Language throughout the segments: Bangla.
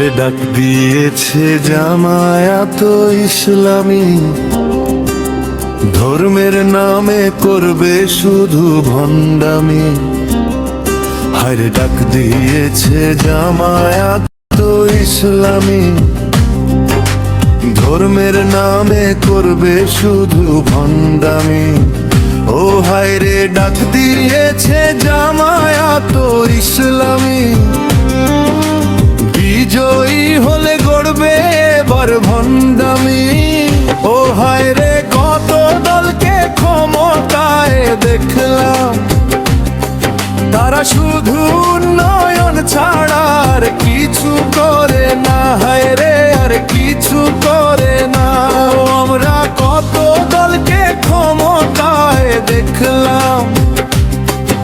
হায়রে ডাক দিয়েছে জামায়াত ইসলামী। ধর্মের নামে করবে শুধু ভণ্ডামি। হায়রে ডাক দিয়েছে জামায়াত ইসলামী। ধর্মের নামে করবে শুধু ভণ্ডামি। ও হায়রে ডাক দিয়েছে জামায়াত ইসলামী। ভণ্ডামি ও হায় রে, কত দলকে ক্ষমতায় দেখলাম। তারা শুধু উন্নয়ন ছাড়া আর কিছু করে না। হায় রে, আর কিছু করে না। আমরা কত দলকে ক্ষমতায় দেখলাম।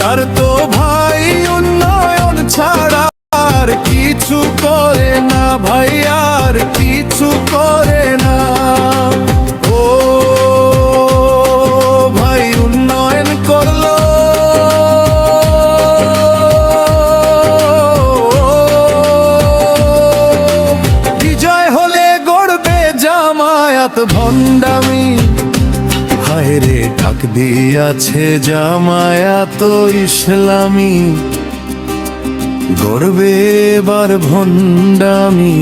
তার তো ভাই উন্নয়ন ছাড়া আর কিছু করে না ভাই জামায়াত ভণ্ডামি। হায় রে ডাক দিয়াছে জামায়াত ইসলামী। গর্বে এবার ভণ্ডামি।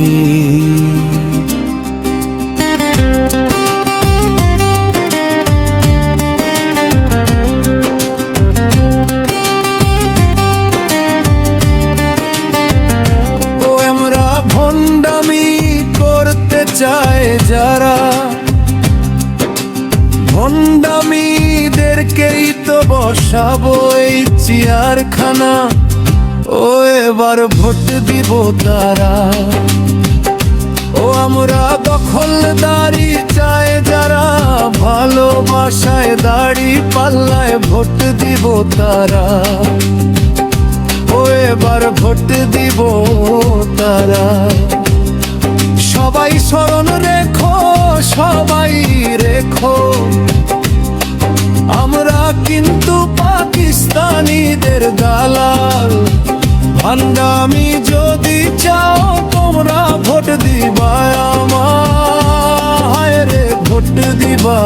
ভণ্ডামি করতে চায় যারা তো বসাবো এই চেয়ারখানা। ও, এবার ভোট দিব তারা। ও, আমরা দখলদারি চায় যারা, ভালোবাসায় দাড়ি পাল্লায় ভোট দিব তারা। ও, এবার ভোট দিব তারা। সবাই স্মরণ রেখো, সবাই রেখো। কিন্তু পাকিস্তানিদের দালাল। ভান্ডামি যদি চাও তোমরা ভোট দিবা আমায়। রে ভোট দিবা